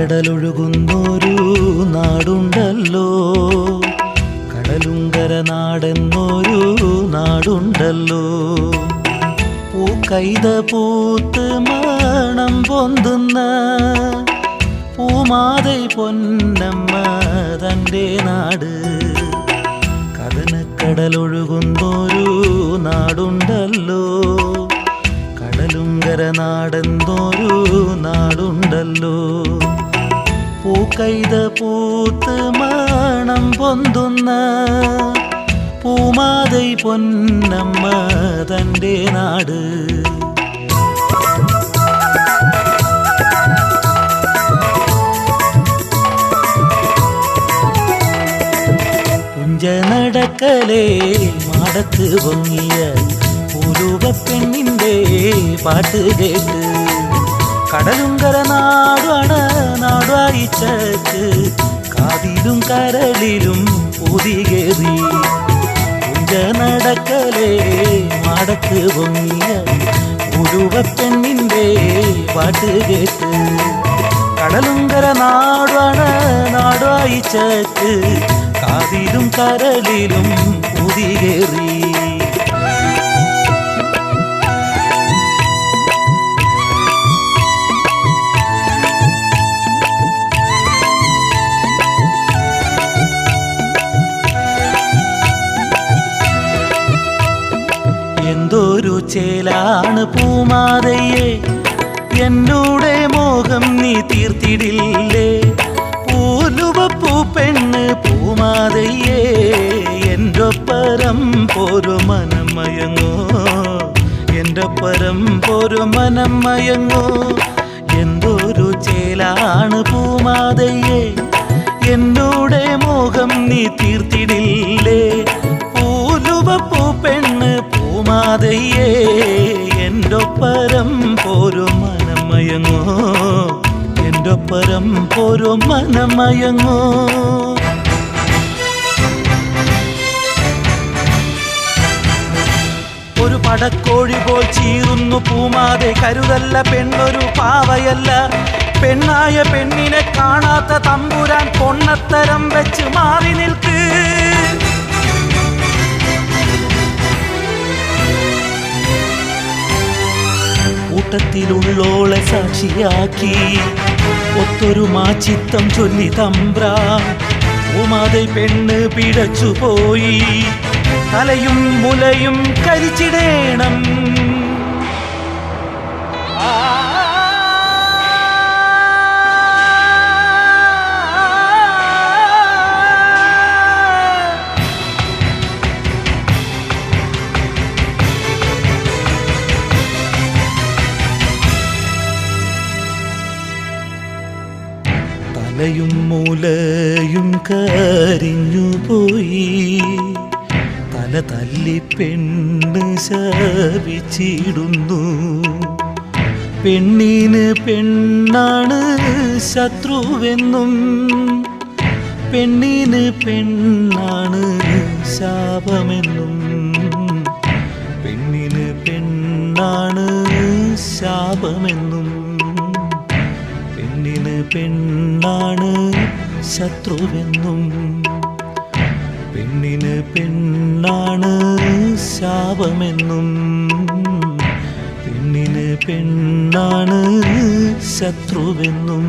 കടലൊഴുകുന്നൊരു നാടുണ്ടല്ലോ. കടലുങ്കര നാടെന്നൊരു നാടുണ്ടല്ലോ. പൂക്കൈത പൂത്ത് മണം പൊന്തുന്ന പൂമാതെ പൊന്നമ്മ തന്റെ നാട്. കടനക്കടലൊഴുകുന്നൊരു നാടുണ്ടല്ലോ. കടലുങ്കര നാടെന്നൊരു നാടുണ്ടല്ലോ. പൂക്കൈത പൂത്ത് മണം പൊന്തുന്ന പൂമാതൈ പൊന്നമ്മ തന്റെ നാട്. പുഞ്ച നടക്കലേ മാടത്ത് പൊങ്ങിയ പൂരൂപ പെണ്ണിന്റെ പാട്ട് കേട്ട് കടലുങ്കര നാടാണ് காய்ச்சத்து காதிலும் கரலிலும் புதிகேறி கொஞ்ச நடக்கலே மடக்கு பொங்கிய உருவ பெண்ணின்றே பாட்டு கேட்டு. கடலுங்கர நாடான நாடாய்ச்சத்து காதிலும் கரலிலும் புதிகேறி ചേലാണ് പൂമാതയെ. എന്നൂടെ മോഹം നീ തീർത്തിടില്ലേ. പൂലുവപ്പൂ പെണ്ണ് പൂമാതയെ. എന്റെ പരം പോരു മനം മയങ്ങോ എന്റെ പരം പോരു മനം മയങ്ങോ എന്തൊരു ചേലാണ് പൂമാതയെ. എന്നൂടെ മോഹം നീ തീർത്തിടില്ലേ. പൂലുവപ്പൂ പൂമാതയെ എന്റെ പരം മനമയങ്ങോ? എന്റെ പരം പോരു മനമയങ്ങോ? ഒരു പടക്കോഴി പോൽ ചീറുന്നു പൂമാതെ കരുതല്ല പെണ്ണൊരു പാവയല്ല. പെണ്ണായ പെണ്ണിനെ കാണാത്ത തമ്പുരാൻ പൊണ്ണത്തരം വെച്ച് മാറി നിൽക്ക്. കൂട്ടത്തിലുള്ളോളെ സാക്ഷിയാക്കി. ഒത്തൊരു മാചിത്തം ചൊല്ലി തമ്പ്ര. ഉമാതെ പെണ്ണ് പിടച്ചുപോയി തലയും മുലയും കരിച്ചിടേണം. തലയും മൂലയും കരിഞ്ഞു പോയി. തല തല്ലി പെണ്ണ് ശപിച്ചിടുന്നു പെണ്ണിന് പെണ്ണാണ് ശത്രുവെന്നും പെണ്ണിന് പെണ്ണാണ് ശാപമെന്നും. പെണ്ണിന് പെണ്ണാണ് ശാപമെന്നും. പെണ്ണാണ് ശത്രുവെന്നും. പെണ്ണിന് പെണ്ണാണ് ശാപമെന്നും. പെണ്ണിന് പെണ്ണാണ് ശത്രുവെന്നും.